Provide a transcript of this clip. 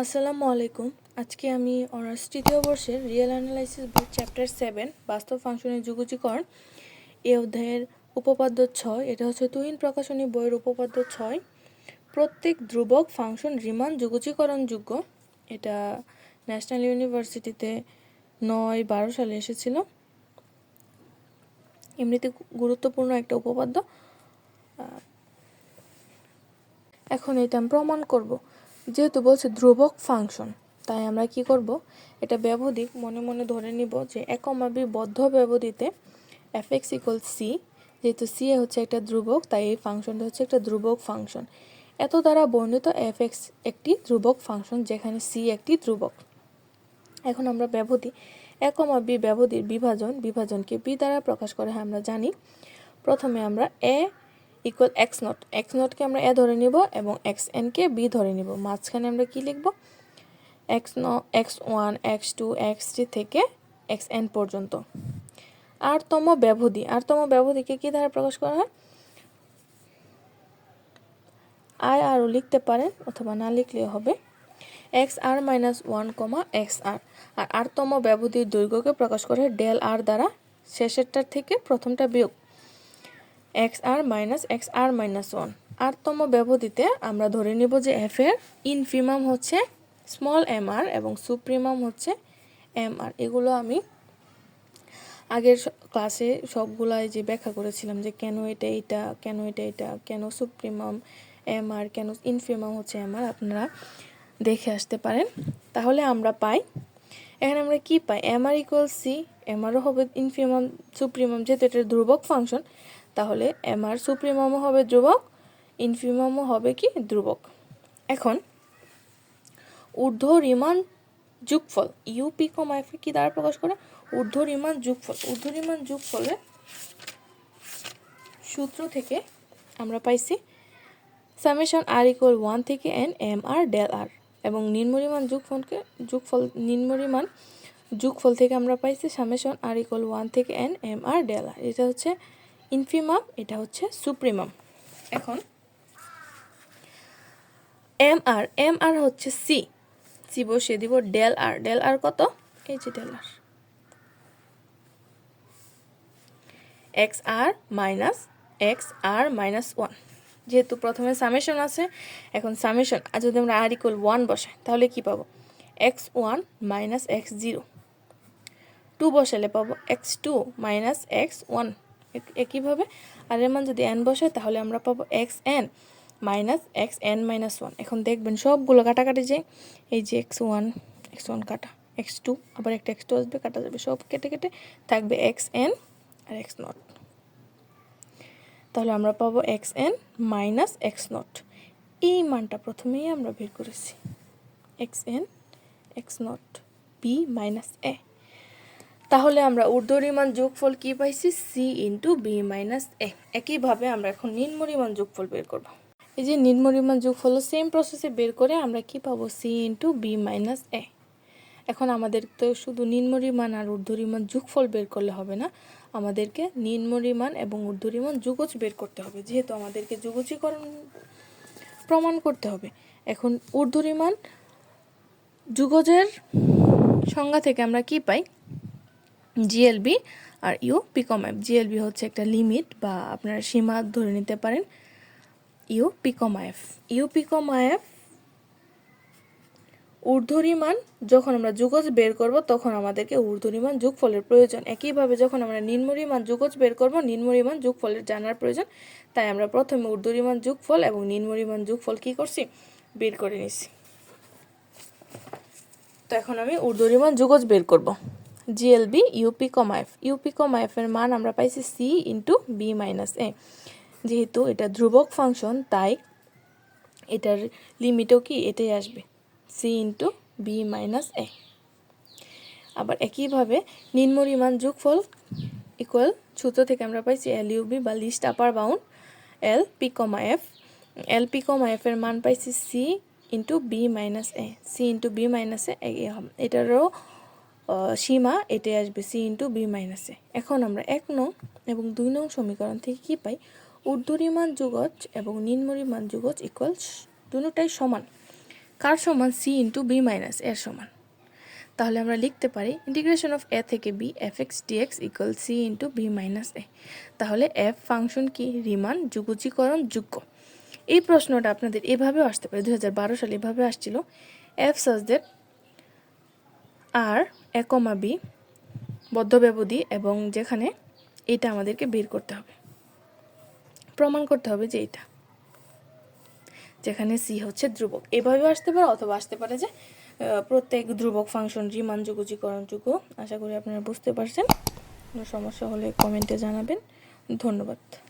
আসসালামু আলাইকুম। আজকে আমি অনার্স তৃতীয় বর্ষের রিয়েল অ্যানালাইসিস বই চ্যাপ্টার সেভেন, বাস্তব ফাংশনের যুগজীকরণ এ অধ্যায়ের উপপাদ্য ছয়, এটা হচ্ছে তুহিন প্রকাশনী বইয়ের উপপাদ্য ছয়। প্রত্যেক ধ্রুবক ফাংশন রিমান যুগজীকরণযোগ্য এটা ন্যাশনাল ইউনিভার্সিটিতে নয়, বারো সালে এসেছিল। এমনিতে গুরুত্বপূর্ণ একটা উপপাদ্য। এখন এটা আমি প্রমাণ করব। যেহেতু বলছে ধ্রুবক ফাংশন, তাই আমরা কি করব? এটা ব্যবধিক মনে মনে ধরে নিব যে একমা বি বদ্ধ ব্যবধিতে এফ এক্স ইকুয়াল সি যেহেতু সি হচ্ছে একটা ধ্রুবক, তাই এই ফাংশনটা হচ্ছে একটা ধ্রুবক ফাংশন। এত দ্বারা বর্ণিত এফ এক্স একটি ধ্রুবক ফাংশন, যেখানে সি একটি ধ্রুবক। এখন আমরা ব্যবধি একমা বি ব্যবধির বিভাজন, বিভাজনকে বি দ্বারা প্রকাশ করে, হয়, আমরা জানি। প্রথমে আমরা a equal x nought x নটকে আমরা এ ধরে নিব এবং এক্স এনকে বি ধরে নিব। মাঝখানে আমরা কি লিখব? এক্স ন x one x two x three থেকে এক্স এন পর্যন্ত। আরতম ব্যবধি আরতম ব্যবধিকে কী দ্বারা প্রকাশ করা হয়? আই আরও লিখতে পারেন অথবা না লিখলেও হবে। X r minus one comma x r আর আরতম ব্যবধির দৈর্ঘ্যকে প্রকাশ করে ডেল আর দ্বারা। শেষেরটার থেকে প্রথমটা বিয়োগ x r minus x r minus one. আরতম ব্যবধিতে আমরা ধরে নিব যে এফ এর ইনফিমাম হচ্ছে স্মল এম আর এবং সুপ্রিমাম হচ্ছে এম আর এগুলো আমি আগের ক্লাসে সবগুলাই যে ব্যাখ্যা করেছিলাম যে কেন এটা এটা কেন এটা এটা কেন সুপ্রিমাম এম আর কেন ইনফিমাম হচ্ছে এম আর আপনারা দেখে আসতে পারেন। তাহলে আমরা পাই, এখানে আমরা কি পাই? M r equal c m আরও হবে ইনফিমাম সুপ্রিমাম যেহেতু এটা ধ্রুবক ফাংশন তাহলে এম আর সুপ্রিমামও হবে ধ্রুবক ইনফিমামও হবে কি ধ্রুবক। এখন ঊর্ধ্ব রিমান যুগফল ইউপি কম এফ কি দ্বারা প্রকাশ করে? ঊর্ধ্ব রিমান যুগফল, ঊর্ধ্ব রিমান যুগফলের সূত্র থেকে আমরা পাইছি সামেশন আর ইকুয়াল ওয়ান থেকে n m r del r এবং নিম্নরিমান যুগফলকে, যুগফল নিম্নরিমান যুগফল থেকে আমরা পাইছি সামেশন আর ইকুয়াল ওয়ান থেকে n m r del r এটা হচ্ছে ইনফিমাম এটা হচ্ছে সুপ্রিমাম এখন এম আর এম আর হচ্ছে সি সি বসিয়ে দিব ডেল আর ডেল আর কত? এই যে del r x r minus x r minus one যেহেতু প্রথমে সামেশন আছে, এখন সামেশন আর যদি আমরা আর ইকুয়াল ওয়ান বসাই, তাহলে কি পাবো? X one minus x zero two বসালে পাবো x two minus x one একইভাবে আর এর মান যদি এন বসাই তাহলে আমরা পাবো x n minus x n minus one এখন দেখবেন সবগুলো কাটাকাটি যায় এই যে এক্স ওয়ান এক্স ওয়ান কাটা এক্স টু আবার একটা এক্স টু আসবে, কাটা যাবে, সব কেটে কেটে থাকবে এক্স এন আর এক্স নট তাহলে আমরা পাবো x n minus x nought এই মানটা প্রথমেই আমরা বের করেছি। X n x nought b minus a তাহলে আমরা ঊর্ধ্বরিমান যোগফল কি পাইছি? C into b minus a. একইভাবে আমরা এখন নিম্নরিমান যোগফল বের করব। এই যে নিম্নরিমান যোগফল সেম প্রসেসে বের করে আমরা কি পাবো? C into b minus a. এখন আমাদের তো শুধু নিম্নরিমান আর ঊর্ধ্বরিমান যোগফল বের করলে হবে না। আমাদেরকে নিম্নরিমান এবং ঊর্ধ্বরিমান যুগজ বের করতে হবে, যেহেতু আমাদেরকে যুগজীকরণ প্রমাণ করতে হবে। এখন ঊর্ধ্বরিমান যুগজের সংজ্ঞা থেকে আমরা কি পাই? জিএলবি আর U P comma F GLB হচ্ছে একটা লিমিট বা আপনারা সীমা ধরে নিতে পারেন। U p comma f u p comma f ঊর্ধ্বরিমান যখন আমরা যুগজ বের করব, তখন আমাদেরকে ঊর্ধ্বরিমান যোগফলের প্রয়োজন। একইভাবে যখন আমরা নিম্নরিমান যুগজ বের করব, নিম্নরিমান যোগফলের জানার প্রয়োজন। তাই আমরা প্রথমে ঊর্ধ্বরিমান যোগফল এবং নিম্নরিমান যোগফল কি করছি? বের করে নিছি। তো এখন আমি ঊর্ধ্বরিমান যুগজ বের করব। GLB UP comma F UP কমাইফের মান আমরা পাইছি c into b minus a যেহেতু এটা ধ্রুবক ফাংশন তাই এটার লিমিটও কি? এটাই আসবে। C into b minus a আবার একইভাবে নিম্নরিমান যোগফল ইকুয়াল সূত্র থেকে আমরা পাইছি এল ইউবি বা least upper bound l p comma f l p comma f এর মান পাইছি c into b minus a c into b minus a এটারও সীমা এটাই আসবে সি ইন্টু বি মাইনাস এখন আমরা এক নং এবং দুই নং সমীকরণ থেকে কি পাই? ঊর্ধ্বরিমান যুগজ এবং নিম্নরিমান যুগজ ইকুয়াল দুটোটাই সমান। কার সমান? সি ইন্টু বি মাইনাস এর সমান। তাহলে আমরা লিখতে পারি ইন্টিগ্রেশন অফ এ থেকে b f x dx equal c into b minus a তাহলে এফ ফাংশন কি? রিমান যুগুচীকরণ যোগ্য। এই প্রশ্নটা আপনাদের এভাবেও আসতে পারে। দু হাজার বারো সালে এভাবে আসছিল। F such that R A comma B বদ্ধ ব্যবধি এবং যেখানে এটা আমাদেরকে বের করতে হবে। প্রমাণ করতে হবে যে এটা। যেখানে সি হচ্ছে ধ্রুবক। এভাবেও আসতে পারে অথবা আসতে পারে যে প্রত্যেক ধ্রুবক ফাংশন রিমান যুগজীকরণ যুগ আশা করি আপনারা বুঝতে পারছেন। কোনো সমস্যা হলে কমেন্টে জানাবেন। ধন্যবাদ।